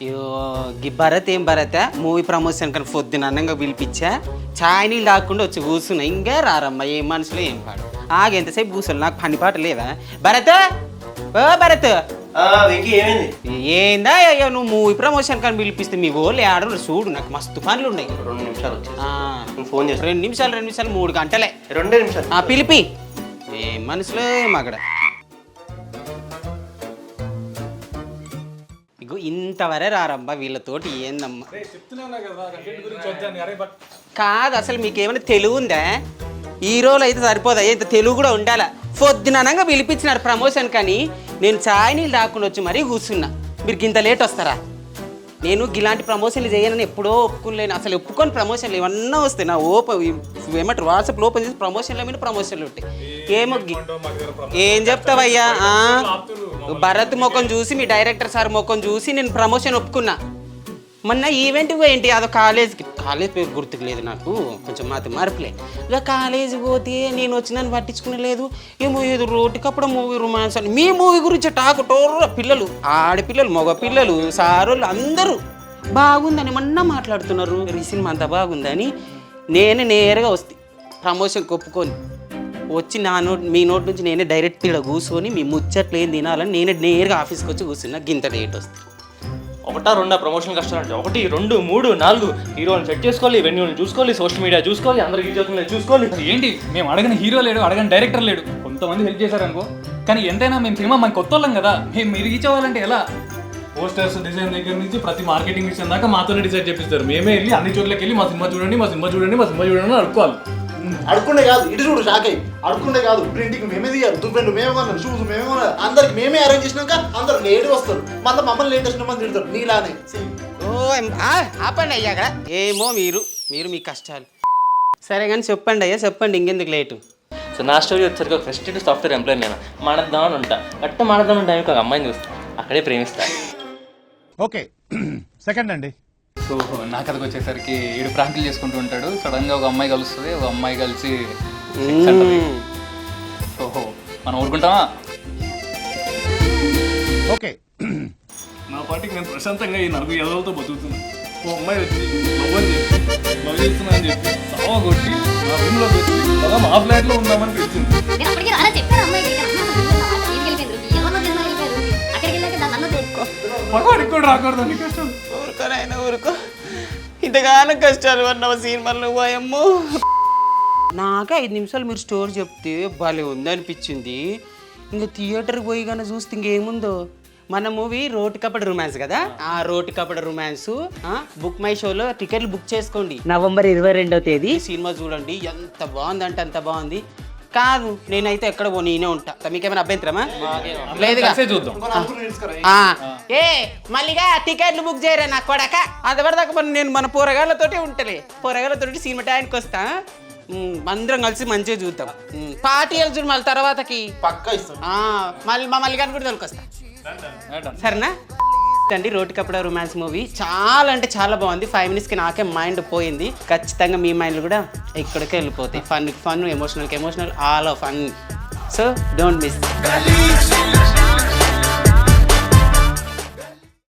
అయ్యో గి భరత్ ఏం భరత్? మూవీ ప్రమోషన్ కానీ పొద్దున అన్నంగా పిలిపించా. ఛాయ్ నీళ్ళు తాకుండా వచ్చి కూర్చున్నా. ఇంకా రారమ్మా ఏం మనసులో ఏం పాడు. ఆగ ఎంతసేపు కూర్చోను నాకు పని పాట లేదా? భరత్! ఓ భరత్! ఏందా? అయ్యో నువ్వు మూవీ ప్రమోషన్ కానీ పిలిపిస్తే మీ ఓళ్ళు ఆడరు చూడు నాకు మస్తు పనులు ఉన్నాయి. రెండు నిమిషాలు ఫోన్ చేస్తాను రెండు నిమిషాలు రెండు నిమిషాలు మూడు గంటలే. రెండే నిమిషాలు. పిలిపి. ఏం మనసులో ఏం అక్కడ ఇగో ఇంతవరే రారమ్మా వీళ్ళతోటి ఏందమ్మా? కాదు అసలు మీకు ఏమైనా తెలుగు ఉందా? హీరోలు అయితే సరిపోదా? ఇంత తెలుగు కూడా ఉండాలా? పొద్దుననంగా పిలిపించినారు ప్రమోషన్ కానీ నేను ఛాయ్ నీళ్ళు రాకుండా వచ్చి మరీ కూర్చున్నా. మీరు ఇంత లేట్ వస్తారా? నేను ఇలాంటి ప్రమోషన్లు చేయనని ఎప్పుడో ఒప్పుకోలేను. అసలు ఒప్పుకొని ప్రమోషన్లు ఏమన్నా వస్తాయి? నా ఓపెన్ ఏమంటారు వాట్సాప్లో ఓపెన్ చేసి ప్రమోషన్ల మీద ప్రమోషన్లు ఉంటాయి. ఏమో ఏం చెప్తావయ్యా? భరత్ ముఖం చూసి మీ డైరెక్టర్ సార్ ముఖం చూసి నేను ప్రమోషన్ ఒప్పుకున్నా. మొన్న ఈవెంట్ ఏంటి అదో కాలేజ్కి. కాలేజ్ పేరు గుర్తుకు లేదు నాకు కొంచెం మాది మార్పులే. ఇక కాలేజీకి పోతే నేను వచ్చినాను పట్టించుకునలేదు ఏమో ఏదో రోటికప్పుడు మూవీ రొమాన్స్ అని. మీ మూవీ గురించి టాకు టోర్ర పిల్లలు ఆడపిల్లలు మగ పిల్లలు సారోళ్ళు అందరూ బాగుందని మొన్న మాట్లాడుతున్నారు. ఈ సినిమా అంత బాగుందని. నేను నేరుగా వస్తే ప్రమోషన్ ఒప్పుకొని వచ్చి నా నోట్ మీ నోట్ నుంచి నేనే డైరెక్ట్ ఇక్కడ కూర్చొని మీ ముచ్చట్లు ఏం తినాలని నేనే నేరుగా ఆఫీస్కి వచ్చి కూర్చున్నా గింత డేట్ వస్తుంది ఒకటా రెండా ప్రమోషన్ కష్టాలు అంటే ఒకటి రెండు మూడు నాలుగు. హీరోని సెట్ చేసుకోవాలి వెన్యూని చూసుకోవాలి సోషల్ మీడియా చూసుకోవాలి అందరికి చేతులు చూసుకోవాలి. ఏంటి? మేము అడగని హీరో లేడు అడగని డైరెక్టర్ లేడు. కొంతమంది హెల్ప్ చేశారనుకో. కానీ ఎంతైనా మేము సినిమా మనకు కొత్త వాళ్ళం కదా. మేము మీరు రీచ్ అవ్వాలంటే ఎలా? పోస్టర్స్ డిజైన్ దగ్గర నుంచి ప్రతి మార్కెటింగ్ విషయం దాకా మాతోనే డిసైడ్ చేపిస్తారు. మేమే వెళ్ళి అన్ని చోట్లకి వెళ్ళి మా సినిమా చూడండి మా సినిమా చూడండి మా సినిమా చూడండి అని అడుక్కోవాలి. అడుకుండే కాదు. ఇటు చూడు షాక్ అయ్యి. అడుకుండే కాదు. ప్రింటింగ్ మేమే తీయాలి. దువ్వెండు మేమే కొన్నాం షూస్ మేమే కొనాలి. అందరికి మేమే అరేంజ్ చేసినాక అందరు లేట్ వస్తారు. మళ్ళీ మమ్మల్ని లేట్ వచ్చిన మంది తిడతారు. నీలానే. ఓ ఆపండి అయ్యా అక్కడ. ఏమో మీరు మీరు మీ కష్టాలు. సరే కానీ చెప్పండి అయ్యా చెప్పండి ఇంకెందుకు లేటు? సో నా స్టోరీ వచ్చరికి ఒక ఫస్ట్ సాఫ్ట్వేర్ ఎంప్లాయ్ నేను. మాడద్దామని ఉంటా. కట్ట మాడదామని టైంకి ఒక అమ్మాయిని చూస్తా. అక్కడే ప్రేమిస్తా. ఓకే సెకండ్ అండి. సో నా కథకు వచ్చేసరికి ఏడు ప్రాంకులు చేసుకుంటూ ఉంటాడు. సడన్గా ఒక అమ్మాయి కలుస్తుంది. ఒక అమ్మాయి కలిసి sex అంటది. ఓహో మనం ఊరుకుంటామా? ఓకే. నా పాటికి నేను ప్రశాంతంగా ఈ నలుగురు ఎదలతో బతుకుతున్నా. ఓ అమ్మాయి వచ్చి లవ్ అని చెప్పి లవ్ చేస్తున్నా అని చెప్పి సావ కొట్టి నా వచ్చి కదా మా ఫ్లాట్లో ఉందామని పిలిచింది. నేను అప్పటికే అలా చెప్పాను అమ్మాయికి ఇక్కడ అమ్మ అసలు వీళ్ళకి వెళ్ళిపోయారు. ఎవరినో జన్మ వెళ్ళిపోయారు అక్కడికి వెళ్ళాక దాన్ని నన్ను తెలుసుకో మగవాడికి కూడా రాకూడదు అన్ని కష్టం. ఊరుకో ఇంతగానో కష్టాలు అన్నవ సినిమాలు పోయమ్మో నాకు ఐదు నిమిషాలు మీరు స్టోరీ చెప్తే భలే ఉంది అనిపించింది ఇంకా థియేటర్కి పోయి కానీ చూస్తే ఇంకేముందో? మన మూవీ రోటి కపడ రొమాన్స్ కదా? ఆ రోటి కపడ రొమాన్స్ బుక్ మై షోలో టికెట్లు బుక్ చేసుకోండి. నవంబర్ ఇరవై రెండవ తేదీ. సినిమా చూడండి ఎంత బాగుందంటే అంత బాగుంది. కాదు నేనైతే ఎక్కడ పో నేనే ఉంటా. మీకేమైనా అభ్యంతరమా? లేదుగా చూద్దాం. ఆ, ఏ? మళ్ళీగా టికెట్లు బుక్ చేయరా నా కొడక? అదివరదాకా మరి నేను మన పోరగాళ్ళతోటి ఉంటలే. పోరగాళ్ళతోటి సినిమా టైంకి వస్తా. ఉమ్, అందరం కలిసి మంచిగా చూద్దాం. ఉమ్, పార్టీ వెళ్ళి చూడు మళ్ళీ తర్వాతకి. పక్కా ఇస్తాను ఆ, మళ్ళీ మా మల్లిగాని కూడా తొలకొస్తా. సరేనా? అండి. రోటి కపడ రొమాన్స్ మూవీ చాలా అంటే చాలా బాగుంది. ఫైవ్ మినిట్స్కి నాకే మైండ్ పోయింది. ఖచ్చితంగా మీ మైండ్ కూడా ఇక్కడికే వెళ్ళిపోతాయి. Fun fun ఎమోషనల్కి emotional all of fun so don't miss